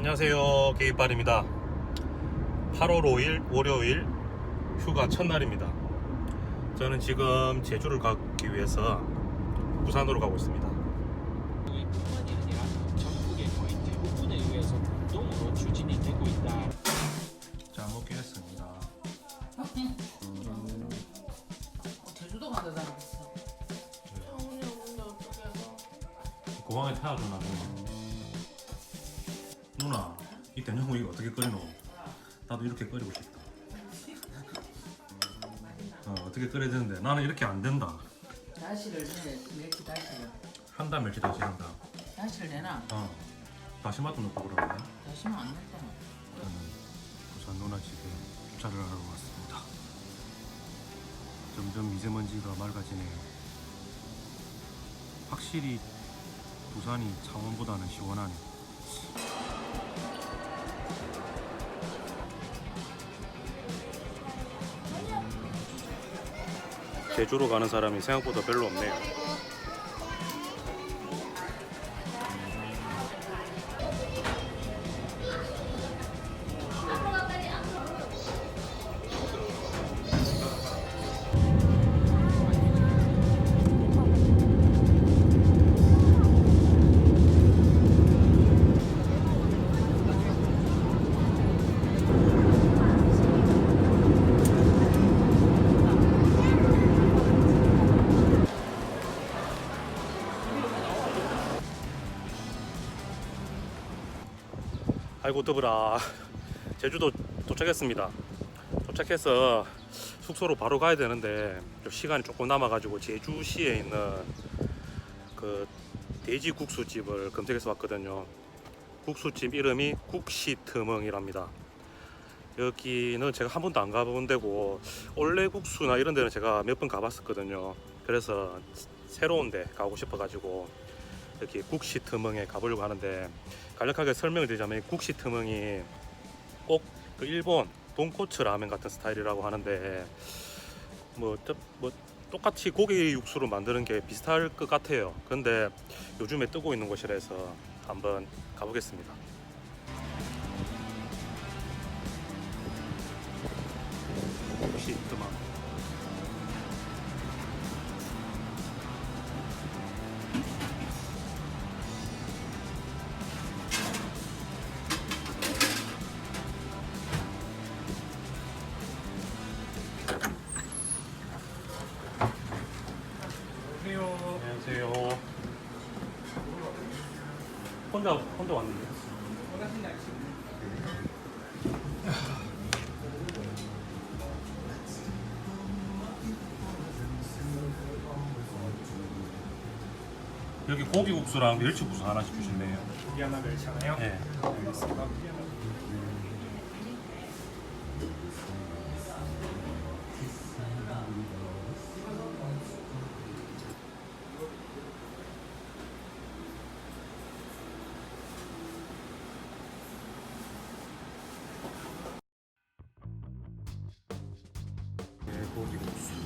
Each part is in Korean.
안녕하세요. 게이빨입니다. 8월 5일 월요일 휴가 첫날입니다. 저는 지금 제주를 가기 위해서 부산으로 가고 있습니다. 뿐만이 아니라 전국의 거의 대부분에 의해서 공동으로 추진이 되고 있다. 잘 먹겠습니다. 제주도 간다잖아 그랬어. 공항에 태워주나 누나 누나 이 된장국 이거 어떻게 끓이노 나도 이렇게 끓이고 싶다 어, 어떻게 끓여야 되는데 나는 이렇게 안 된다 다시를 내 멸치 다시를 한다 멸치 다시 한다 다시를 내나 어 다시마도 넣고 그러는데 다시면 안 냈잖아. 저는 부산 누나 집에 주차를 하러 왔습니다. 점점 미세먼지가 맑아지네요. 확실히 부산이 창원보다는 시원하네. 제주로 가는 사람이 생각보다 별로 없네요. 아이고 더불어 제주도 도착했습니다. 도착해서 숙소로 바로 가야 되는데 좀 시간이 조금 남아가지고 제주시에 있는 그 돼지 국수집을 검색해서 왔거든요. 국수집 이름이 국시트멍이랍니다. 여기는 제가 한 번도 안 가본 데고 올레국수나 이런 데는 제가 몇 번 가봤었거든요. 그래서 새로운 데 가고 싶어 가지고 여기 국시 트멍에 가보려고 하는데 간략하게 설명을 드리자면 이 국시 트멍이 꼭 그 일본 돈코츠 라멘 같은 스타일이라고 하는데 뭐, 저- 뭐 똑같이 고기 육수로 만드는 게 비슷할 것 같아요. 근데 요즘에 뜨고 있는 곳이라서 한번 가보겠습니다. 혼자 혼자 왔는데. 여기 고기국수랑 멸치국수 하나씩 주실래요? 고기 하나 멸치 하나요? 네. 알겠습니다. 네, 고기 えー、ゴーす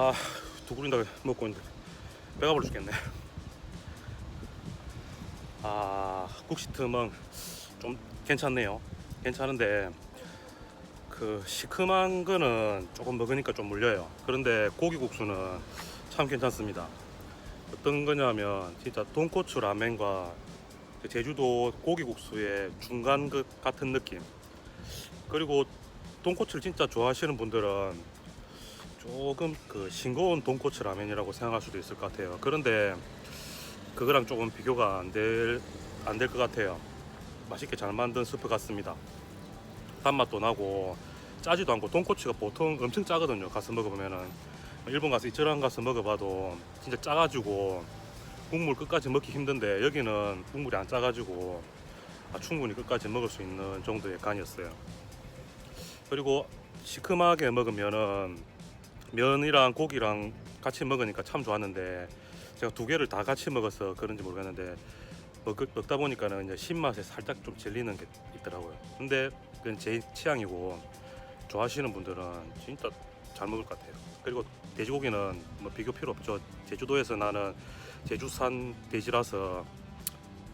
아, 두 그릇 다 먹고 있는데 배가 불러 죽겠네. 아, 국시트멍 좀 괜찮네요. 괜찮은데 그 시큼한 거는 조금 먹으니까 좀 물려요. 그런데 고기국수는 참 괜찮습니다. 어떤 거냐면 진짜 돈코츠 라멘과 그 제주도 고기국수의 중간 그 같은 느낌. 그리고 돈코츠를 진짜 좋아하시는 분들은 조금 그 싱거운 돈코츠 라면이라고 생각할 수도 있을 것 같아요. 그런데 그거랑 조금 비교가 안 될 안 될 것 같아요. 맛있게 잘 만든 스프 같습니다. 단맛도 나고 짜지도 않고 돈코츠가 보통 엄청 짜거든요. 가서 먹어보면은 일본 가서 이처럼 가서 먹어봐도 진짜 짜가지고 국물 끝까지 먹기 힘든데 여기는 국물이 안 짜가지고 아, 충분히 끝까지 먹을 수 있는 정도의 간이었어요. 그리고 시큼하게 먹으면은 면이랑 고기랑 같이 먹으니까 참 좋았는데 제가 두 개를 다 같이 먹어서 그런지 모르겠는데 먹, 먹다 보니까는 이제 신맛에 살짝 좀 질리는 게 있더라고요. 근데 그건 제 취향이고 좋아하시는 분들은 진짜 잘 먹을 것 같아요. 그리고 돼지고기는 뭐 비교 필요 없죠. 제주도에서 나는 제주산 돼지라서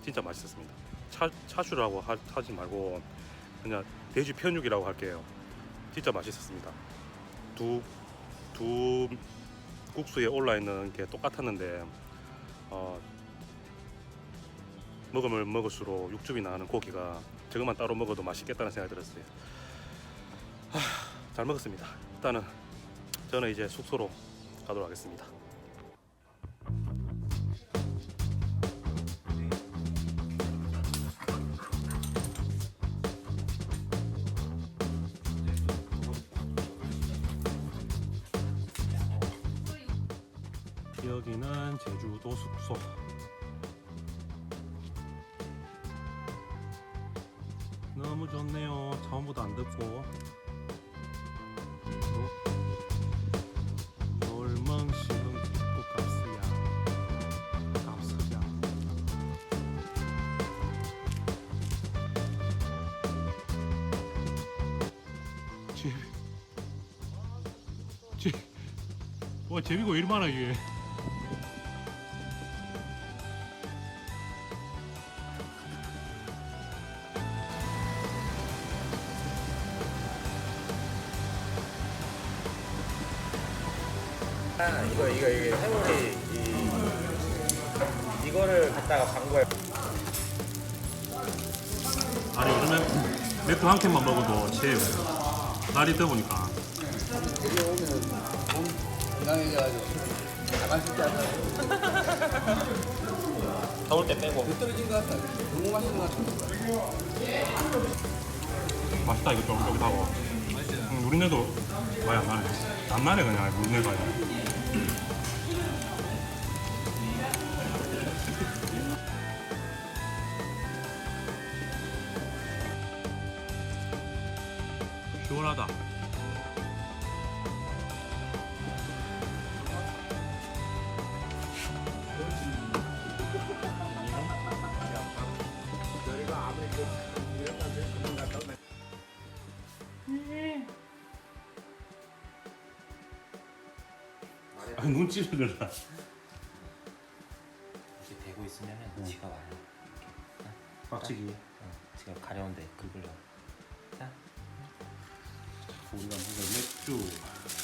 진짜 맛있었습니다. 차, 차슈라고 하, 하지 말고 그냥 돼지 편육이라고 할게요. 진짜 맛있었습니다. 두, 두 국수에 올라 있는 게 똑같았는데 어, 먹으면 먹을수록 육즙이 나는 고기가 저것만 따로 먹어도 맛있겠다는 생각이 들었어요. 하, 잘 먹었습니다. 일단은 저는 이제 숙소로 가도록 하겠습니다. 여기는 제주도 숙소. 너무 좋네요. 처음보다 안. 제. 와 제비가 왜 이리 많아 이게. 이거 이거 이게 해물이 이 이거를 갖다가 광고에 아니 요즘에 맥주 한 캔만 먹어도 체해요. 날이 더우니까. 건강해져가지고 나갈 수 있지 않나? 더울 때 빼고 떨어진 것 같아. 너무 맛있는 것 같아. 맛있다 이거 쫄깃쫄깃하고. 음, 우리네도 많이 안 나네. 안 나네 그냥 우리네가 아니라. 시원하다. 아, 눈치를 들라. 이렇게 대고 있으면은 지가 와요. 빡치기. 어, 지가 가려운데 긁으려. 우리가 먹을 맥주.